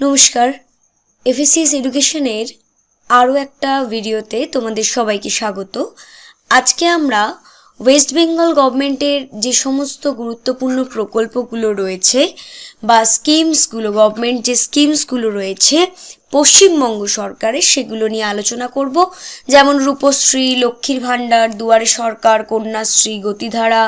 নমস্কার। এফএসিএস এডুকেশনের আরও একটা ভিডিওতে তোমাদের সবাইকে স্বাগত। আজকে আমরা ওয়েস্ট বেঙ্গল গভর্নমেন্টের যে সমস্ত গুরুত্বপূর্ণ প্রকল্পগুলো রয়েছে বা স্কিমসগুলো গভর্নমেন্ট যে স্কিমসগুলো রয়েছে পশ্চিমবঙ্গ সরকারের, সেগুলো নিয়ে আলোচনা করব। যেমন রূপশ্রী, লক্ষ্মীর ভাণ্ডার, দুয়ারে সরকার, কন্যাশ্রী, গতিধারা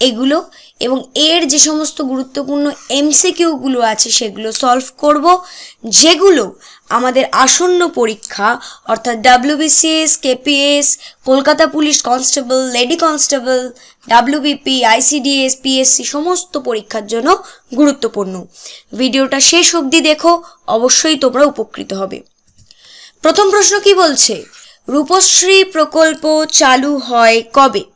এগুলো এবং এর যে সমস্ত গুরুত্বপূর্ণ এমসিকিউগুলো আছে সেগুলো সলভ করব, যেগুলো আমাদের আসন্ন পরীক্ষা, অর্থাৎ WBCS KPS Kolkata police constable, lady constable WBP ICDS PSC সমস্ত পরীক্ষার জন্য গুরুত্বপূর্ণ। ভিডিওটা শেষ অবধি দেখো, অবশ্যই তোমরা উপকৃত হবে। প্রথম প্রশ্ন কি বলছে? রূপশ্রী প্রকল্প চালু হয় কবে?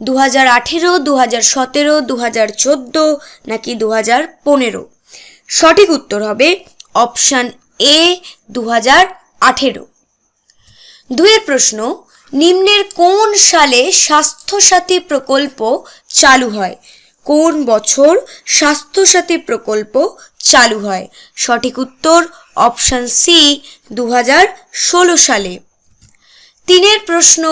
দু হাজার আঠেরো দু হাজার সতেরো দু হাজার চোদ্দ নাকি দু হাজার পনেরো? সঠিক উত্তর হবে অপশান এ দু হাজার আঠেরো। দুয়ের প্রশ্ন, নিম্নের কোন সালে স্বাস্থ্যসাথী প্রকল্প চালু হয়? কোন বছর স্বাস্থ্যসাথী প্রকল্প চালু হয়? সঠিক উত্তর অপশান সি দু হাজার ষোলো সালে। তিনের প্রশ্ন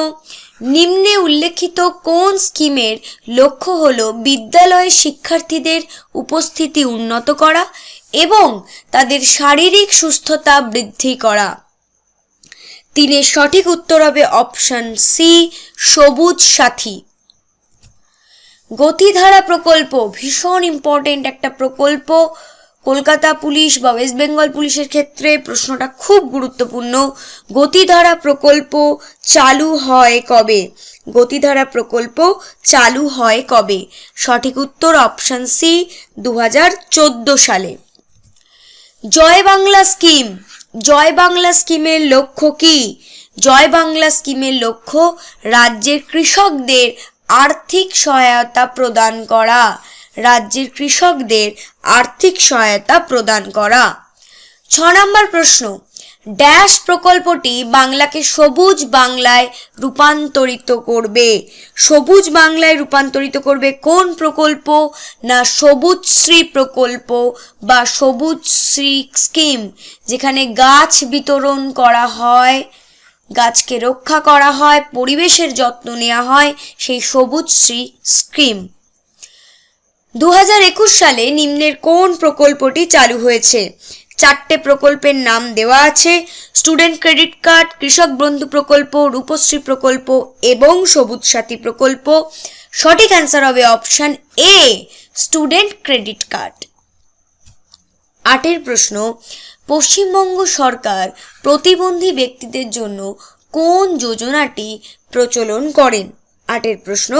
নিম্নে উল্লেখিত কোন স্কিমের লক্ষ্য হল বিদ্যালয়ে শিক্ষার্থীদের উপস্থিতি উন্নত করা এবং তাদের শারীরিক সুস্থতা বৃদ্ধি করা। তিনের সঠিক উত্তর হবে অপশন সি, সবুজ সাথী। গতিধারা প্রকল্প, ভীষণ ইম্পর্টেন্ট একটা প্রকল্প। কলকাতা পুলিশ বা ওয়েস্ট বেঙ্গল পুলিশের ক্ষেত্রে প্রশ্নটা খুব গুরুত্বপূর্ণ। গতিধারা প্রকল্প চালু হয় কবে? গতিধারা প্রকল্প চালু হয় কবে? সঠিক উত্তর অপশান সি দু হাজার চোদ্দ সালে। জয় বাংলা স্কিম। জয় বাংলা স্কিমের লক্ষ্য কি? জয় বাংলা স্কিমের লক্ষ্য রাজ্যের কৃষকদের আর্থিক সহায়তা প্রদান করা। রাজ্যের কৃষকদের আর্থিক সহায়তা প্রদান করা। ছ নম্বর প্রশ্ন, ড্যাশ প্রকল্পটি বাংলাকে সবুজ বাংলায় রূপান্তরিত করবে। সবুজ বাংলায় রূপান্তরিত করবে কোন প্রকল্প? না সবুজ শ্রী প্রকল্প বা সবুজ শ্রী স্কিম, যেখানে গাছ বিতরণ করা হয়, গাছকে রক্ষা করা হয়, পরিবেশের যত্ন নেওয়া হয়, সেই সবুজ শ্রী স্কিম। দু হাজার একুশ সালে নিম্নের কোন প্রকল্পটি চালু হয়েছে? চারটে প্রকল্পের নাম দেওয়া আছে, স্টুডেন্ট ক্রেডিট কার্ড, কৃষক বন্ধু প্রকল্প, রূপশ্রী প্রকল্প এবং সবুজ সাথী প্রকল্প। সঠিক অ্যান্সার হবে option A student credit card. আটের প্রশ্ন, পশ্চিমবঙ্গ সরকার প্রতিবন্ধী ব্যক্তিদের জন্য কোন যোজনাটি প্রচলন করেন? আটের প্রশ্ন,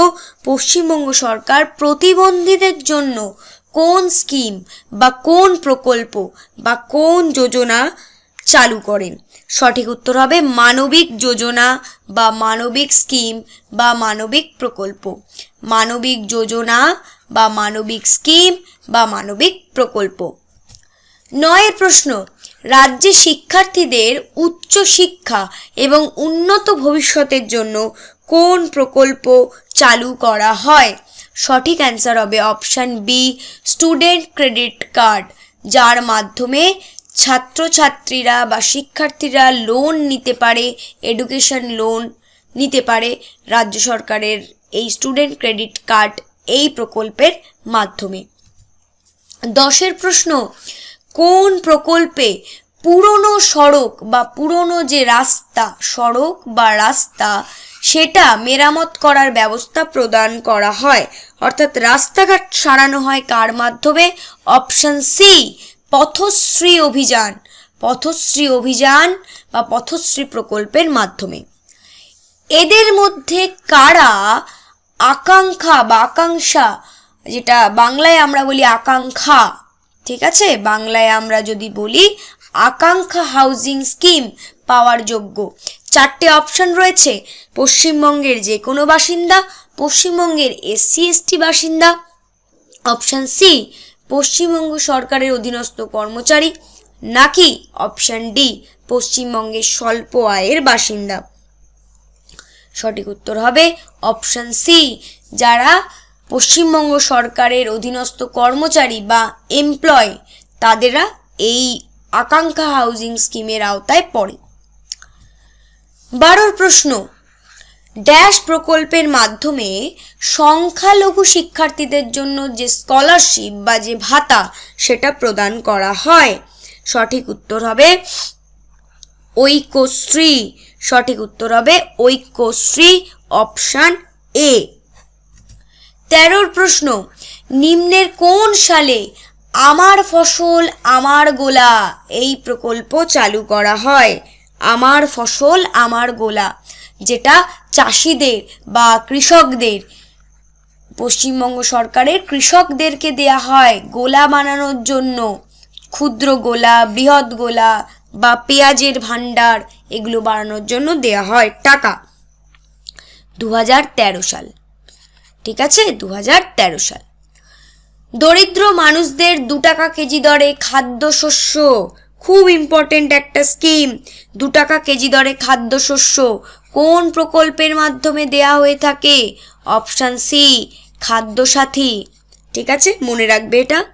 পশ্চিমবঙ্গ সরকার প্রতিবন্ধীদের জন্য কোন স্কিম বা কোন প্রকল্প বা কোন যোজনা চালু করেন? সঠিক উত্তর হবে মানবিক যোজনা বা মানবিক স্কিম বা মানবিক প্রকল্প। মানবিক যোজনা বা মানবিক স্কিম বা মানবিক প্রকল্প। নয়ের প্রশ্ন, রাজ্যে শিক্ষার্থীদের উচ্চ শিক্ষা এবং উন্নত ভবিষ্যতের জন্য কোন প্রকল্প চালু করা হয়? সঠিক অ্যান্সার হবে option B student credit card যার মাধ্যমে ছাত্রছাত্রীরা বা শিক্ষার্থীরা লোন নিতে পারে এডুকেশন লোন নিতে পারে। রাজ্য সরকারের এই স্টুডেন্ট ক্রেডিট কার্ড এই প্রকল্পের মাধ্যমে। দশের প্রশ্ন, কোন প্রকল্পে পুরনো সড়ক বা পুরনো যে রাস্তা, সড়ক বা রাস্তা সেটা মেরামত করার ব্যবস্থা প্রদান করা হয়। অর্থাৎ রাস্তাঘাট সারানো হয় কার মাধ্যমে? অপশন সি পথশ্রী অভিযান। পথশ্রী অভিযান বা পথশ্রী প্রকল্পের মাধ্যমে। এদের মধ্যে কারা আকাঙ্ক্ষা বা আকাঙ্ক্ষা, যেটা বাংলায় আমরা বলি আকাঙ্ক্ষা, ঠিক আছে? বাংলায় আমরা যদি বলি আকাঙ্ক্ষা হাউজিং স্কিম পাওয়ার যোগ্য। চারটে অপশন রয়েছে। পশ্চিমবঙ্গের যে কোনো বাসিন্দা, পশ্চিমবঙ্গের এসসি এসটি বাসিন্দা। অপশান সি পশ্চিমবঙ্গ সরকারের অধীনস্থ কর্মচারী। নাকি অপশান ডি পশ্চিমবঙ্গের স্বল্প আয়ের বাসিন্দা? সঠিক উত্তর হবে অপশান সি যারা পশ্চিমবঙ্গ সরকারের অধীনস্থ কর্মচারী বা এমপ্লয় তাদেরা এই আকাঙ্ক্ষা হাউজিং স্কিমের আওতায় পড়ে। বারোর প্রশ্ন। ড্যাশ প্রকল্পের মাধ্যমে সংখ্যালঘু শিক্ষার্থীদের জন্য যে স্কলারশিপ বা যে ভাতা, সেটা প্রদান করা হয়। সঠিক উত্তর হবে ঐক্যশ্রী। সঠিক উত্তর হবে ঐক্যশ্রী, অপশান এ। তেরোর প্রশ্ন, নিম্নের কোন সালে আমার ফসল আমার গোলা, এই প্রকল্প চালু করা হয়? আমার ফসল আমার গোলা, যেটা চাষিদের বা কৃষকদের। পশ্চিমবঙ্গ সরকারের কৃষকদেরকে দেয়া হয় গোলা বানানোর জন্য। ক্ষুদ্র গোলা, বৃহৎ গোলা বা পেঁয়াজের ভাণ্ডার এগুলো বানানোর জন্য দেয়া হয় টাকা। দু হাজার তেরো সাল। ঠিক আছে? দু হাজার তেরো সাল। দরিদ্র মানুষদের দু টাকা কেজি দরে খাদ্যশস্য খুব ইম্পর্টেন্ট একটা স্কিম দু টাকা কেজি দরে খাদ্যশস্য কোন প্রকল্পের মাধ্যমে দেয়া হয়ে থাকে? Option C Khadyasathi. ঠিক আছে? মনে রাখবে এটা?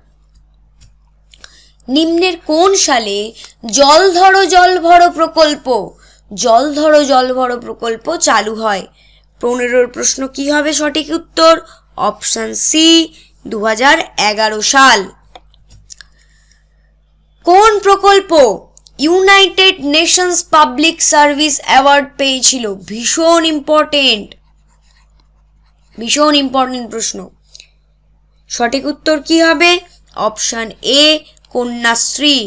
নিম্নের কোন সালে জল ধরো জল ভরো প্রকল্প? জল ধরো জল ভরো প্রকল্প চালু হয়। পনেরোর প্রশ্ন কি হবে সঠিক উত্তর? অপশান সি দু হাজার এগারো সাল। প্রকল্প United Nations public service award পেয়েছিল। ভীষণ ইম্পর্টেন্ট ভীষণ ইম্পর্টেন্ট প্রশ্ন। সঠিক উত্তর কি হবে? অপশান এ কন্যাশ্রী।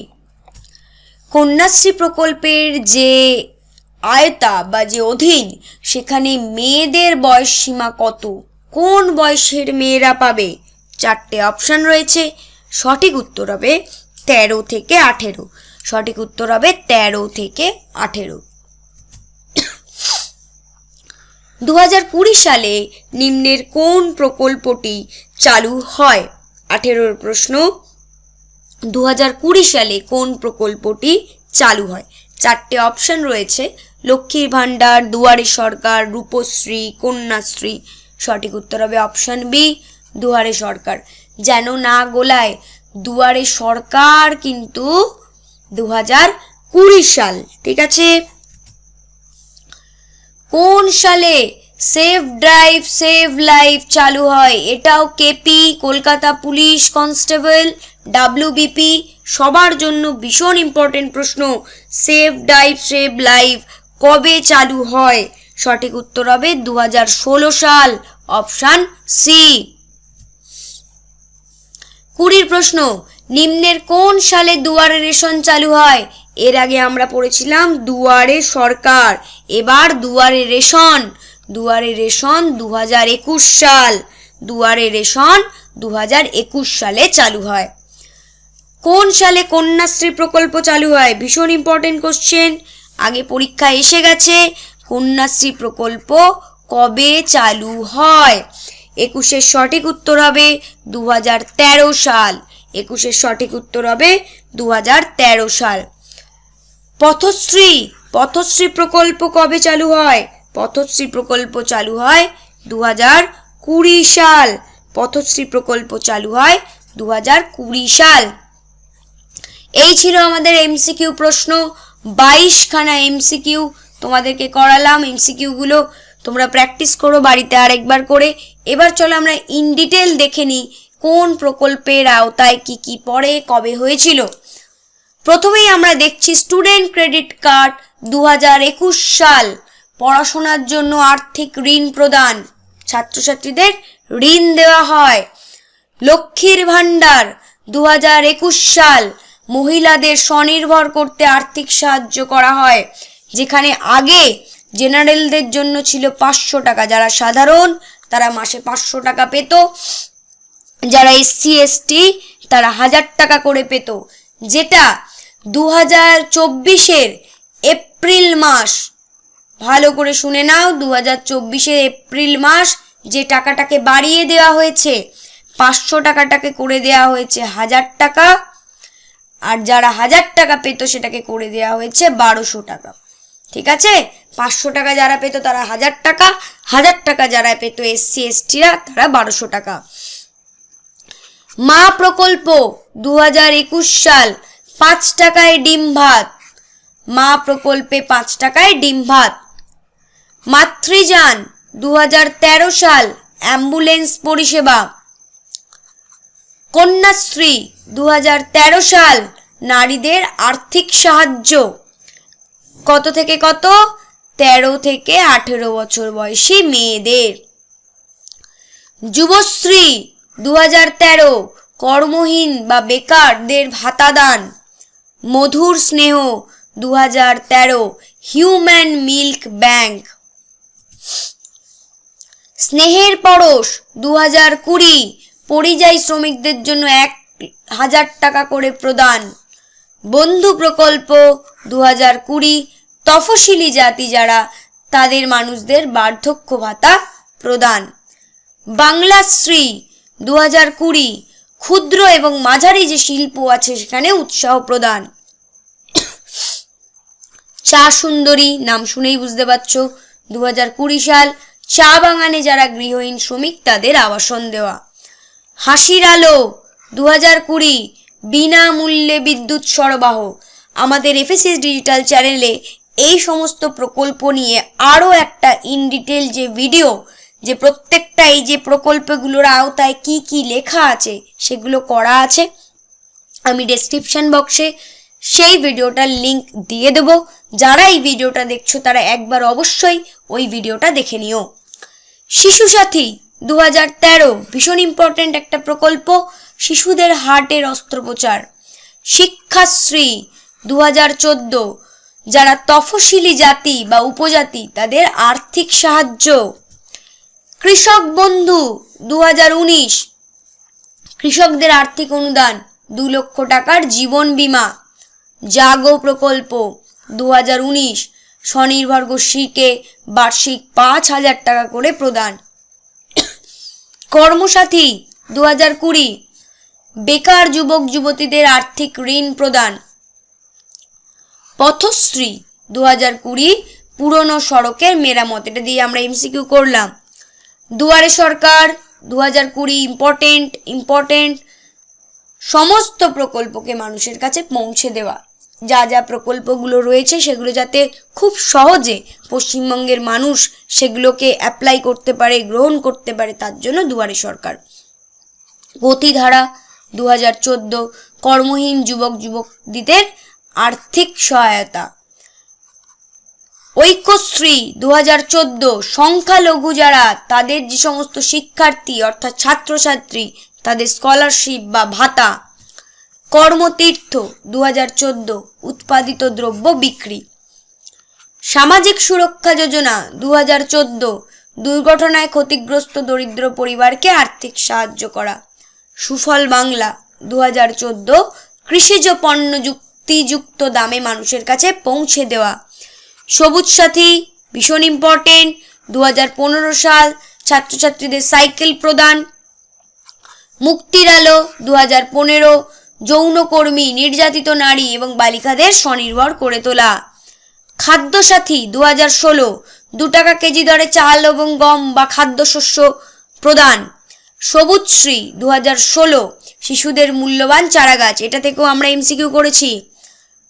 কন্যাশ্রী প্রকল্পের যে আয়তা বা যে অধীন, সেখানে মেয়েদের বয়স সীমা কত? কোন বয়সের মেয়েরা পাবে? চারটে অপশান রয়েছে। সঠিক উত্তর হবে তেরো থেকে আঠেরো। সঠিক উত্তর হবে তেরো থেকে আঠেরো। দু কুড়ি সালে নিম্নের কোন প্রকল্পটি চালু হয়? আঠেরোর প্রশ্ন। দু কুড়ি সালে কোন প্রকল্পটি চালু হয়? চারটে অপশন রয়েছে। লক্ষ্মীর ভাণ্ডার, দুয়ারে সরকার, রূপশ্রী, কন্যাশ্রী। সঠিক উত্তর হবে অপশন বি, দুয়ারে সরকার। যেন না গোলায় দুয়ারে সরকার কিন্তু দু হাজার কুড়ি সাল, ঠিক আছে? কোন সালে সেভ ড্রাইভ সেভ লাইফ চালু হয়? এটাও KP, Kolkata police constable, WBP, সবার জন্য ভীষণ ইম্পর্টেন্ট প্রশ্ন সেভ ড্রাইভ সেভ লাইফ কবে চালু হয়? সঠিক উত্তর হবে দু হাজার ষোলো সাল, অপশান সি। কুড়ির প্রশ্ন, নিম্নের কোন সালে দুয়ারে রেশন চালু হয়? এর আগে আমরা পড়েছিলাম দুয়ারে সরকার, এবার দুয়ারে রেশন। দুয়ারে রেশন দু একুশ সাল। দুয়ারে রেশন দু একুশ সালে চালু হয়। কোন সালে কন্যাশ্রী প্রকল্প চালু হয়? ভীষণ ইম্পর্টেন্ট কোশ্চেন আগে পরীক্ষা এসে গেছে। কন্যাশ্রী প্রকল্প কবে চালু হয়? একুশের সঠিক উত্তর হবে দু হাজার তেরো সাল। একুশের সঠিক উত্তর হবে দু হাজার তেরো সাল। পথশ্রী পথশ্রী প্রকল্প কবে চালু হয়? পথশ্রী প্রকল্প চালু হয় দু কুড়ি সাল। পথশ্রী প্রকল্প চালু হয় দু কুড়ি সাল। এই ছিল আমাদের এমসিকিউ প্রশ্ন। বাইশখানা এমসিকিউ তোমাদেরকে করালাম। এমসিকিউগুলো তোমরা প্র্যাকটিস করো বাড়িতে আরেকবার করে। এবার চলো আমরা ইন ডিটেল দেখে নিই কোন প্রকল্পের আওতায় কি কি পড়ে, কবে হয়েছিল। প্রথমেই আমরা দেখছি স্টুডেন্ট ক্রেডিট কার্ড দু হাজার একুশ সাল, পড়াশোনার জন্য আর্থিক ঋণ প্রদান। ছাত্রছাত্রীদের ঋণ দেওয়া হয়। লক্ষ্মীর ভাণ্ডার দু হাজার একুশ সাল, মহিলাদের স্বনির্ভর করতে আর্থিক সাহায্য করা হয়, যেখানে আগে জেনারেলদের জন্য ছিল পাঁচশো টাকা। যারা সাধারণ, তারা মাসে পাঁচশো টাকা পেত। যারা এসসি, এসটি, তারা হাজার টাকা করে পেত। যেটা দু হাজার চব্বিশের এপ্রিল মাস, ভালো করে শুনে নাও দু হাজার চব্বিশের এপ্রিল মাস যে টাকাটাকে বাড়িয়ে দেওয়া হয়েছে, পাঁচশো টাকাটাকে করে দেওয়া হয়েছে হাজার টাকা। আর যারা হাজার টাকা পেত, সেটাকে করে দেওয়া হয়েছে বারোশো টাকা। ঠিক আছে? পাঁচশো টাকা যারা পেত তারা হাজার টাকা হাজার টাকা যারা পেত এসসি এসটিরা তারা বারোশো টাকা। মা প্রকল্প দু হাজার একুশ সাল, পাঁচ টাকায় ডিম ভাত। মা প্রকল্পে পাঁচ টাকায় ডিম ভাত। মাতৃযান দু হাজার তেরো সাল, অ্যাম্বুলেন্স পরিষেবা। কন্যাশ্রী দু হাজার তেরো সাল, নারীদের আর্থিক সাহায্য। কত থেকে কত? তেরো থেকে আঠেরো বছর বয়সী মেয়েদের। যুবশ্রী দু হাজার তেরো, কর্মহীন বা বেকারদের ভাতা দান মধুর স্নেহ দু হাজার তেরো, হিউম্যান মিল্ক ব্যাংক। স্নেহের পরশ দু হাজার কুড়ি, পরিযায়ী শ্রমিকদের জন্য এক হাজার টাকা করে প্রদান। বন্ধু প্রকল্প দু হাজার কুড়ি তফসিলি জাতি যারা, তাদের মানুষদের বার্ধক্য ভাতা প্রদান। বাংলাশ্রী দু হাজার কুড়ি ক্ষুদ্র এবং মাঝারি যে শিল্প আছে সেখানে উৎসাহ প্রদান। চা সুন্দরী, নাম শুনেই বুঝতে পারছ দু হাজার কুড়ি সাল চা বাগানে যারা গৃহহীন শ্রমিক, তাদের আবাসন দেওয়া। হাসির আলো দু হাজার কুড়ি বিনামূল্যে বিদ্যুৎ সরবরাহ। আমাদের এফএসএস ডিজিটাল চ্যানেলে এই সমস্ত প্রকল্প নিয়ে আরও একটা ইন ডিটেল যে ভিডিও যে প্রত্যেকটা এই যে প্রকল্পগুলোর আওতায় কি কি লেখা আছে, সেগুলো করা আছে। আমি ডেসক্রিপশন বক্সে সেই ভিডিওটার লিংক দিয়ে দেব। যারা এই ভিডিওটা দেখছ, তারা একবার অবশ্যই ওই ভিডিওটা দেখে নিও। শিশু সাথী দু হাজার তেরো, ভীষণ ইম্পর্ট্যান্ট একটা প্রকল্প। শিশুদের হার্টের অস্ত্রোপচার। শিক্ষাশ্রী দু হাজার চোদ্দ, যারা তফসিলি জাতি বা উপজাতি, তাদের আর্থিক সাহায্য। কৃষক বন্ধু দু উনিশ, কৃষকদের আর্থিক অনুদান দু লক্ষ টাকার জীবন বীমা। জাগো প্রকল্প দু উনিশ স্বনির্ভর গোষ্ঠীকে বার্ষিক পাঁচ হাজার টাকা করে প্রদান। কর্মসাথী দু হাজার কুড়ি বেকার যুবক যুবতীদের আর্থিক ঋণ প্রদান। পথশ্রী দু হাজার কুড়ি পুরনো সড়কের মেরামত, এটা দিয়ে আমরা এমসিকিউ করলাম। দুয়ারে সরকার দু হাজার কুড়ি ইম্পর্টেন্ট ইম্পর্টেন্ট সমস্ত প্রকল্পকে মানুষের কাছে পৌঁছে দেওয়া। যা যা প্রকল্পগুলো রয়েছে সেগুলো যাতে খুব সহজে পশ্চিমবঙ্গের মানুষ সেগুলোকে অ্যাপ্লাই করতে পারে, গ্রহণ করতে পারে, তার জন্য দুয়ারে সরকার। গতিধারা দু হাজার চোদ্দ কর্মহীন যুবক যুবকদের আর্থিক সহায়তা। ঐক্যশ্রী দু হাজার চোদ্দ, সংখ্যালঘু যারা, তাদের যে সমস্ত শিক্ষার্থী অর্থাৎ ছাত্রছাত্রী, তাদের স্কলারশিপ বা ভাতা। কর্মতীর্থ দু হাজার চোদ্দ, উৎপাদিত দ্রব্য বিক্রি। সামাজিক সুরক্ষা যোজনা দু হাজার চোদ্দ, দুর্ঘটনায় ক্ষতিগ্রস্ত দরিদ্র পরিবারকে আর্থিক সাহায্য করা। সুফল বাংলা দু হাজার চোদ্দ কৃষিজ পণ্য যুক্তিযুক্ত দামে মানুষের কাছে পৌঁছে দেওয়া। সবুজ সাথী, ভীষণ ইম্পর্টেন্ট দু হাজার পনেরো সাল ছাত্রছাত্রীদের সাইকেল প্রদান। মুক্তির আলো দু হাজার পনেরো যৌনকর্মী, নির্যাতিত নারী এবং বালিকাদের স্বনির্ভর করে তোলা। খাদ্যসাথী দু হাজার ষোলো, দু টাকা কেজি দরে চাল এবং গম বা খাদ্যশস্য প্রদান। সবুজশ্রী দু হাজার ষোলো, শিশুদের মূল্যবান চারাগাছ। এটা থেকেও আমরা এমসিকিউ করেছি।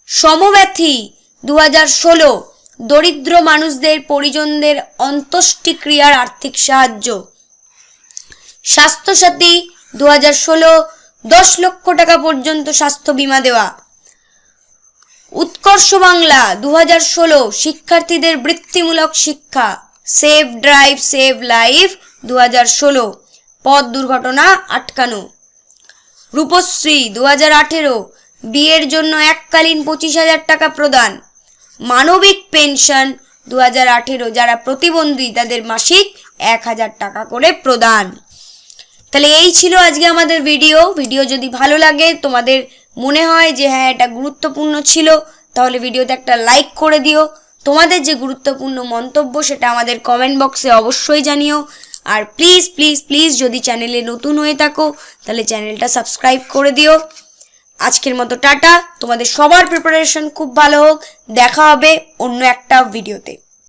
সমব্যথী দু হাজার ষোলো, দরিদ্র মানুষদের পরিজনদের অন্ত্যেষ্টিক্রিয়ার আর্থিক সাহায্য। স্বাস্থ্যসাথী দু হাজার ষোলো, দশ লক্ষ টাকা পর্যন্ত স্বাস্থ্য বীমা দেওয়া। উৎকর্ষ বাংলা দু হাজার ষোলো, শিক্ষার্থীদের বৃত্তিমূলক শিক্ষা। সেভ ড্রাইভ, সেভ লাইফ দু হাজার ষোলো। পথ দুর্ঘটনা আটকানো। রূপশ্রী দু হাজার আঠেরো, বিয়ের জন্য এককালীন পঁচিশ হাজার টাকা প্রদান। মানবিক পেনশন দু হাজার আঠেরো, যারা প্রতিবন্ধী, তাদের মাসিক এক হাজার টাকা করে প্রদান। তাহলে এই ছিল আজকে আমাদের ভিডিও। ভিডিও যদি ভালো লাগে, তোমাদের মনে হয় যে হ্যাঁ এটা গুরুত্বপূর্ণ ছিল, তাহলে ভিডিওতে একটা লাইক করে দিও। তোমাদের যে গুরুত্বপূর্ণ মন্তব্য, সেটা আমাদের কমেন্ট বক্সে অবশ্যই জানিও। আর প্লিজ প্লিজ প্লিজ যদি চ্যানেলে নতুন হয়ে থাকো, তাহলে চ্যানেলটা সাবস্ক্রাইব করে দিও। আজকের মতো টাটা। তোমাদের সবার প্রিপারেশন খুব ভালো হোক। দেখা হবে অন্য একটা ভিডিওতে